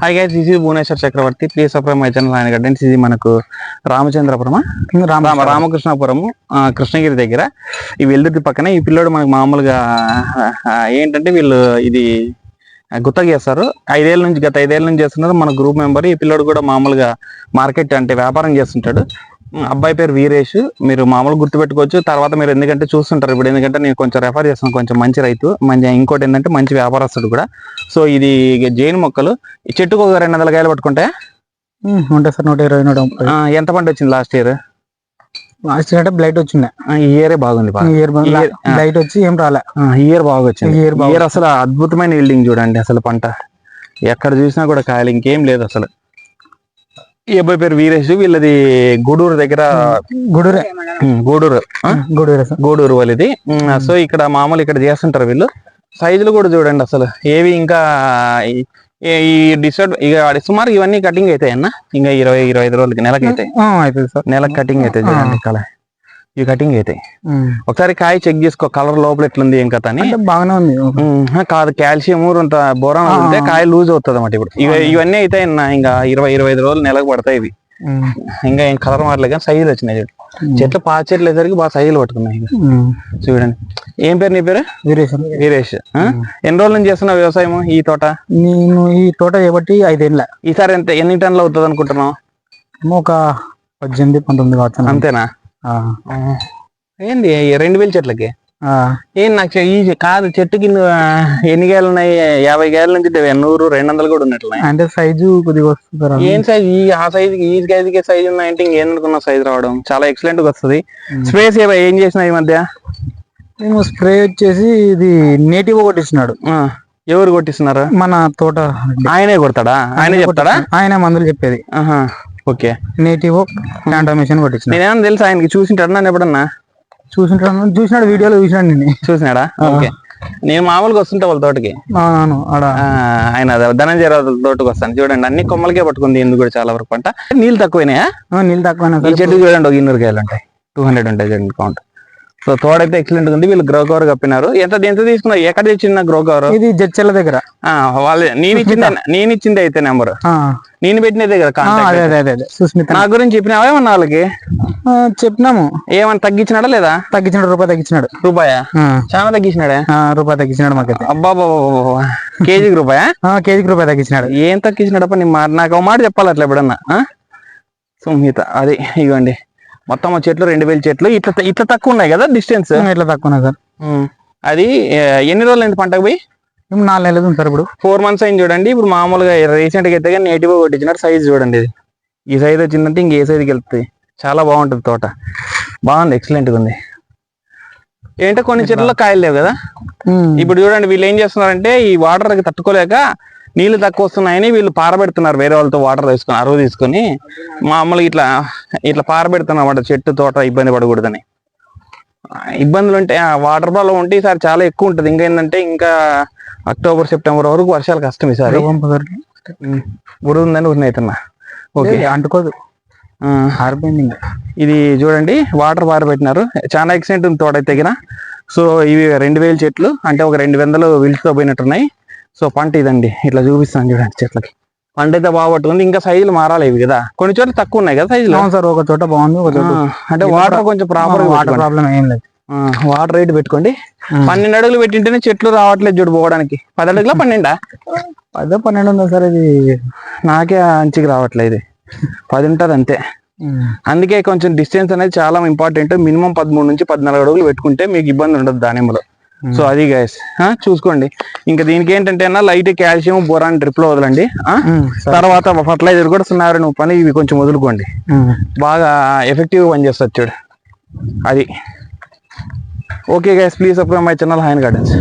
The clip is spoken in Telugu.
హాయ్ గైస్ ఇది Bhuvaneshwar Chakravarthi please subscribe my channel ఆయన గడ్డెన్స్ ఇది మనకు రామచంద్రపురమా? రామ రామకృష్ణాపురము కృష్ణగిరి దగ్గర. ఈ వెల్దుర్తి పక్కన ఈ పిల్లోడు మనకు మామూలుగా ఏంటంటే వీళ్ళు ఇది గుత్తగా చేస్తారు. ఐదేళ్ళ నుంచి గత ఐదేళ్ళ నుంచి చేస్తున్నారు. మన గ్రూప్ మెంబర్ ఈ పిల్లోడు కూడా మామూలుగా మార్కెట్ అంటే వ్యాపారం చేస్తుంటాడు. అబ్బాయి పేరు వీరేష్. మీరు మామూలు గుర్తుపెట్టుకోవచ్చు తర్వాత మీరు ఎందుకంటే చూస్తుంటారు ఇప్పుడు. ఎందుకంటే నేను కొంచెం రెఫర్ చేస్తాను కొంచెం మంచి రైతు. మంచి ఇంకోటి ఏంటంటే మంచి వ్యాపారస్తుడు కూడా. సో ఇది జైన్ మొక్కలు. చెట్టుకు ఒక రెండు వందల కాయలు పట్టుకుంటే? ఉంటాయి సార్ నూట ఇరవై నూట ముప్పై. ఎంత పంట వచ్చింది లాస్ట్ ఇయర్ లాస్ట్ అంటే బ్లైట్ వచ్చింది. ఈ ఇయరే బాగుంది బాగా. ఇయర్. బ్లైట్ వచ్చి ఏం రాలే. ఇయర్ బాగా వచ్చింది. బాగా ఇయర్ అసలు అద్భుతమైన ఈల్డింగ్ చూడండి అసలు పంట. ఎక్కడ చూసినా కూడా కాయలు ఇంకేం లేదు అసలు. ఈ అబ్బాయి పేరు వీరేష్ వీళ్ళది గూడూరు దగ్గర గుడిరే. గూడూరు? గుడిరే గూడూరు వాళ్ళది. సో ఇక్కడ మామూలు ఇక్కడ చేస్తుంటారు వీళ్ళు. సైజులు కూడా చూడండి అసలు. ఏవి ఇంకా ఈ- డిసైడ్ ఇక సుమారు ఇవన్నీ కటింగ్ అవుతాయి అన్న. ఇంకా ఇరవై ఇరవై ఐదు రోజులకి నెలకి అవుతాయి సార్. నెలకు కటింగ్ అవుతాయి చూడండి ఇవి కటింగ్ అవుతాయి ఉమ్. ఒకసారి కాయ చెక్ చేసుకో కలర్ లోపల ఎట్లుంది ఏం కథ అని బాగానే ఉంది కాదు కాల్షియం అంత బోరాన్ ఆ. ఉంటే కాయ లూజ్ అవుతుంది అన్నమాట ఇప్పుడు ఇవ ఇవన్నీ అయితే ఇంకా ఇరవై ఇరవై ఐదు రోజులు నెలకు పడతాయి ఇవి. ఇంకా ఏం కలర్ మారలేదు కానీ సైజులు వచ్చినాయి చూడు. చెట్లు పా చెట్లు వేసరికి బాగా సైజులు పట్టుకున్నాయి. చూడండి ఏం పేరు నీ పేరు వీరేష్ ఆ? ఎన్ని రోజుల నుంచి చేస్తున్నావు వ్యవసాయం ఈ తోట నేను ఈ తోట చేయబట్టి ఐదేళ్ళ ఈసారి ఎంత ఎన్ని టన్నులు అవుతుంది అనుకుంటున్నావు ఒక పద్దెనిమిది పంతొమ్మిది కావచ్చు. అంతేనా. ఏంది రెండు వేల చెట్లకి. ఏం నాకు ఈ కాదు చెట్టుకి నువ్వు, ఆ, ఎన్ని గాయలు ఉన్నాయి? యాభై గాయల నుంచి నూరు రెండు వందలు కూడా ఉన్నట్లున్నాయి అంటే సైజు కొద్దిగా వస్తుంది. ఏం సైజ్? ఈ ఆ సైజ్ ఈ సైజుకి సైజ్ ఉన్నాయంటే ఇంకేం అనుకున్న సైజ్ రావడం? చాలా ఎక్సలెంట్గా వస్తుంది. స్ప్రేస్ ఏం చేసిన ఈ మధ్య? మేము స్ప్రే వచ్చేసి ఇది నేటివ్ ఆ, ఎవరు కొట్టిస్తున్నారు? మన తోట ఆయనే కొడతాడా? ఆయనే చెప్తాడా? ఆయన మందులు చెప్పేది. ఆహా. ఓకే. నేటివ్ ప్లాంటమేషన్ కొట్టించిన. నేనేమన్నా తెలుసు? ఆయనకి చూసింటాడు నన్ను ఎప్పుడన్నా? చూసింటాను చూసినాడు వీడియోలో చూసినాడు నేను చూసినాడా? ఓకే. నేను మామూలుగా వస్తుంటా వాళ్ళ తోటకి. అవును ఆయన ధనంజయ తోటకి వస్తాను. చూడండి అన్ని కొమ్మలకే పట్టుకుంది ఎందుకు కూడా చాలా వరకు పంట. నీళ్ళు తక్కువైనాయా? నీళ్ళు తక్కువైనా ఈ సార్ చెట్టు చూడండి ఒక ఇన్నూరు కాయలు ఉంటాయి. టూ హండ్రెడ్ ఉంటాయి చూడండి కౌంట్ సో తోడైతే ఎక్సలెంట్ ఉంది. వీళ్ళు గ్రో కవర్ కప్పినారు. ఎంత ఎంత తీసుకున్నారు? ఎక్కడ తెచ్చిన గ్రో కవర్ ఇది జడ్చెల్ల దగ్గర. వాళ్ళు. నేను ఇచ్చింది నేను ఇచ్చింది అయితే నెంబర్ నేను పెట్టినదే కదా అదే సుస్మిత. నా గురించి చెప్పినావా ఏమన్నా వాళ్ళకి? చెప్పినాము. ఏమన్నా తగ్గించినాడా లేదా? తగ్గించినాడు రూపాయి తగ్గించినాడు. రూపాయా? చాలా తగ్గించినాడే? రూపాయి తగ్గించినాడు మాకైతే. అబ్బా కేజీకి రూపాయా? ఆ, కేజీకి రూపాయి తగ్గించినాడు. ఏం తగ్గించినాడప్ప? నీ నాకు ఒక మాట చెప్పాలి అట్లా ఎప్పుడన్నా? సుమిత అది ఇవ్వండి మొత్తం ఆ చెట్లు రెండు వేల చెట్లు ఇట్లా ఇట్లా తక్కువ ఉన్నాయి కదా డిస్టెన్స్ ఇట్లా తక్కువ సార్. అది ఎన్ని రోజులు అయింది పంటకు పోయి? నాలుగు నెలలు ఉంది సార్ ఇప్పుడు. ఫోర్ మంత్స్ అయింది చూడండి ఇప్పుడు మామూలుగా రీసెంట్గా అయితే కానీ నేటివ్ కొట్టించినారు సైజ్ చూడండి ఇది. ఈ సైజ్ వచ్చిందంటే ఇంక ఏ సైజుకి వెళ్తుంది? చాలా బాగుంటుంది తోట. బాగుంది ఎక్సలెంట్గా ఉంది. ఏంటో కొన్ని చెట్లలో కాయలు లేవు కదా? ఇప్పుడు చూడండి వీళ్ళు ఏం చేస్తున్నారంటే ఈ వాటర్ తట్టుకోలేక నీళ్ళు తక్కువ వస్తున్నాయని వీళ్ళు పారబెడుతున్నారు. వేరే వాళ్ళతో వాటర్ తీసుకొని అరువు తీసుకొని మామూలుగా ఇట్లా ఇట్లా పారబెడుతున్నారు అన్నమాట. చెట్టు తోట ఇబ్బంది పడకూడదని. ఇబ్బందులు ఉంటే వాటర్ ప్రాబ్లం ఉంటే ఈసారి చాలా ఎక్కువ ఉంటుంది. ఇంకా ఏంటంటే ఇంకా అక్టోబర్ సెప్టెంబర్ వరకు వర్షాలు కష్టం ఈసారి. ఉందని ఊరినైతున్నా ఓకే. అంటుకోదు. ఆరిపోయింది ఇది చూడండి వాటర్ పారబెట్టినారు. చాలా ఎక్సెంట్ ఉంది తోట తెగిన. సో ఇవి రెండు వేల చెట్లు అంటే ఒక రెండు వందలు విల్స్తో పోయినట్టున్నాయి. సో పంట ఇదండి. ఇట్లా చూపిస్తాను చూడండి చెట్లకి. పంట అయితే బాగా పట్టుకుంది. ఇంకా సైజులు మారాలి ఇవి కదా. కొన్ని చోట్ల తక్కువ ఉన్నాయి కదా సైజులు అవును సార్ ఒక చోట బాగుంది ఒక చోట అంటే వాటర్ కొంచెం ప్రాపర్ వాటర్ ప్రాబ్లం ఏం లేదు. వాటర్ రేట్ పెట్టుకోండి. పన్నెండు అడుగులు పెట్టింటేనే చెట్లు రావట్లేదు చూడు పోవడానికి. పది అడుగులా పన్నెండా? అదే పన్నెండు ఉందా సార్ ఇది? నాకే అంచికి రావట్లేదు ఇది. పది ఉంటుంది అంతే. అందుకే కొంచెం డిస్టెన్స్ అనేది చాలా ఇంపార్టెంట్ మినిమం పదమూడు నుంచి పద్నాలుగు అడుగులు పెట్టుకుంటే మీకు ఇబ్బంది ఉండదు దానిమ్మలో. సో అది గైస్ చూసుకోండి. ఇంకా దీనికి ఏంటంటే అన్న లైట్ కాల్షియం బోరాన్ డ్రిప్లో వదలండి. తర్వాత ఫర్టిలైజర్ కూడా సున్నారు నువ్వు పని ఇవి కొంచెం వదులుకోండి. బాగా ఎఫెక్టివ్ పనిచేస్తుంది చూడు. అది. Okay guys please subscribe my channel హైన్ gardens